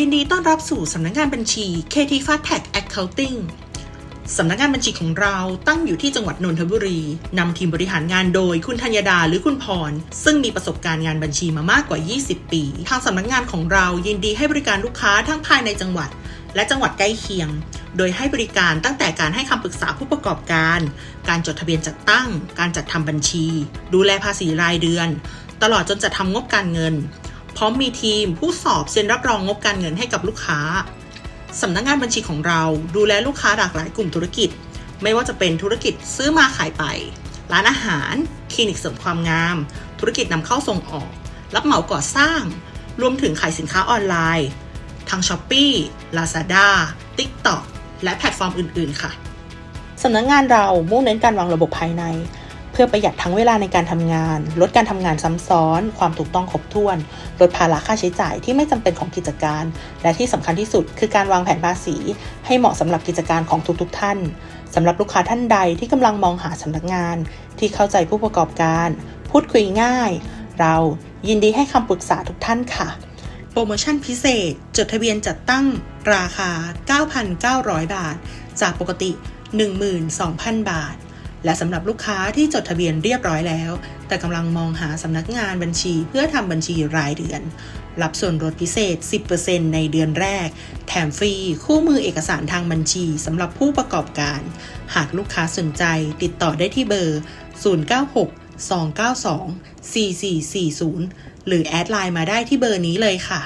ยินดีต้อนรับสู่สำนักงานบัญชี KT Fastag Accounting สำนักงานบัญชีของเราตั้งอยู่ที่จังหวัดนนทบุรี นำทีมบริหารงานโดยคุณธัญดาหรือคุณพร ซึ่งมีประสบการณ์งานบัญชีมามากกว่า 20 ปี ทางสำนักงานของเรายินดีให้บริการลูกค้าทั้งภายในจังหวัด และจังหวัดใกล้เคียง โดยให้บริการตั้งแต่การให้คำปรึกษาผู้ประกอบการ การจดทะเบียนจัดตั้ง การจัดทำบัญชี ดูแลภาษีรายเดือน ตลอดจนจัดทำงบการเงิน พร้อมมีทีมผู้สอบเซ็นรับรองงบการเงินให้กับลูกค้าสำนักงานบัญชีของเราดูแลลูกค้าหลากหลายกลุ่มธุรกิจ ไม่ว่าจะเป็นธุรกิจซื้อมาขายไป ร้านอาหาร คลินิกเสริมความงาม ธุรกิจนำเข้าส่งออก รับเหมาก่อสร้าง รวมถึงขายสินค้าออนไลน์ทาง s h อ p e e Lazada TikTok และแพลตฟอร์มอื่น ๆ ค่ะสำนักงานเรามุ่งเน้นการวางระบบภายใน เพื่อประหยัดทั้งเวลาในการทำงาน ลดการทำงานซ้ำซ้อน ความถูกต้องครบถ้วน ลดภาระค่าใช้จ่ายที่ไม่จำเป็นของกิจการ และที่สำคัญที่สุดคือการวางแผนภาษี ให้เหมาะสำหรับกิจการของทุกๆท่านสำหรับลูกค้าท่านใดที่กำลังมองหาสำนักงาน ที่เข้าใจผู้ประกอบการ พูดคุยง่าย เรายินดีให้คำปรึกษาทุกท่านค่ะ โปรโมชั่นพิเศษ จดทะเบียนจัดตั้ง ราคา 9,900 บาท จากปกติ 12,000 บาท และสำหรับลูกค้าที่จดทะเบียนเรียบร้อยแล้ว แต่กำลังมองหาสำนักงานบัญชีเพื่อทำบัญชีรายเดือน รับส่วนลดพิเศษ 10%ในเดือนแรก แถมฟรี คู่มือเอกสารทางบัญชีสำหรับผู้ประกอบการ หากลูกค้าสนใจติดต่อได้ที่เบอร์ 096 292 4440 หรือแอดไลน์มาได้ที่เบอร์นี้เลยค่ะ